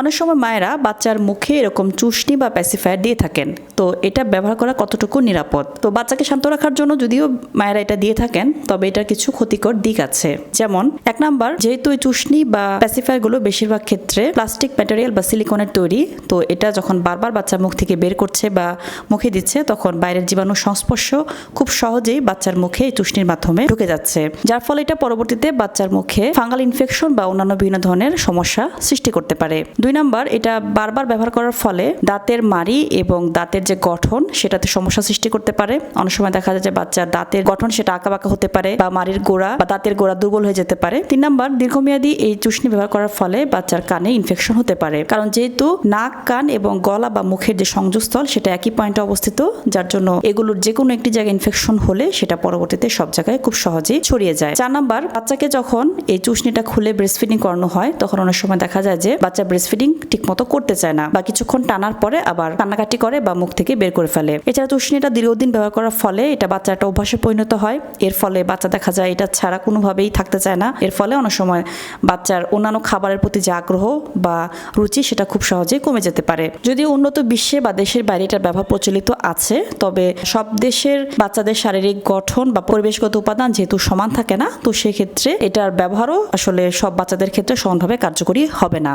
অনেক সময় মায়েরা বাচ্চার মুখে এরকম চুষনি বা প্যাসিফায়ার দিয়ে থাকেন। তো এটা ব্যবহার করা কতটুকু নিরাপদ? তো বাচ্চাকে শান্ত রাখার জন্য যদিও মায়েরা এটা দিয়ে থাকেন, তবে এটার কিছু ক্ষতিকর দিক আছে। যেমন, এক নাম্বার, যেহেতু এই চুষনি বা প্যাসিফায়ারগুলো বেশিরভাগ ক্ষেত্রে প্লাস্টিক ম্যাটেরিয়াল বা সিলিকনের তৈরি, তো এটা যখন বারবার বাচ্চার মুখ থেকে বের করছে বা মুখে দিচ্ছে, তখন বাইরের জীবাণু সংস্পর্শ খুব সহজেই বাচ্চার মুখে এই চুষনির মাধ্যমে ঢুকে যাচ্ছে। যার ফলে এটা পরবর্তীতে বাচ্চার মুখে ফাঙ্গাল ইনফেকশন বা অন্যান্য বিভিন্ন ধরনের সমস্যা সৃষ্টি করতে পারে। দুই নাম্বার, এটা বারবার ব্যবহার করার ফলে দাঁতের মাড়ি এবং দাঁতের যে গঠন সেটাতে সমস্যা সৃষ্টি করতে পারে। অনেক সময় দেখা যায় যে বাচ্চার দাঁতের গঠন সেটা আঁকাবাঁকা হতে পারে বা মাড়ির গোড়া বা দাঁতের গোড়া দুর্বল হয়ে যেতে পারে। তিন নাম্বার, দীর্ঘমেয়াদী এই চুষনি ব্যবহার করার ফলে বাচ্চার কানে ইনফেকশন হতে পারে। কারণ যেহেতু নাক, কান এবং গলা বা মুখের যে সংযোগস্থল সেটা একই পয়েন্টে অবস্থিত, যার জন্য এগুলোর যে কোনো একটি জায়গায় ইনফেকশন হলে সেটা পরবর্তীতে সব জায়গায় খুব সহজেই ছড়িয়ে যায়। চার নাম্বার, বাচ্চাকে যখন এই চুষনিটা খুলে ব্রেস্ট ফিডিং করানো হয়, তখন অনেক সময় দেখা যায় যে বাচ্চা ব্রেস্ট ফিডিং ঠিক মতো করতে চায় না বা কিছুক্ষণ টানার পরে আবার কান্নাকাটি করে বা মুখ থেকে বের করে ফেলে। এছাড়া চুষনিটা দীর্ঘদিন ব্যবহার করার ফলে এটা বাচ্চা একটা অভ্যাসে পরিণত হয়। এর ফলে বাচ্চা দেখা যায় এটা ছাড়া কোনোভাবেই থাকতে চায় না। এর ফলে অনেক সময় বাচ্চার অন্যান্য খাবারের প্রতি যে আগ্রহ বা রুচি সেটা খুব সহজেই কমে যেতে পারে। যদিও উন্নত বিশ্বে বা দেশের বাইরে এটার ব্যবহার প্রচলিত আছে, তবে সব দেশের বাচ্চাদের শারীরিক গঠন বা পরিবেশগত উপাদান যেহেতু সমান থাকে না, তো সেক্ষেত্রে এটার ব্যবহারও আসলে সব বাচ্চাদের ক্ষেত্রে সমানভাবে কার্যকরী হবে না।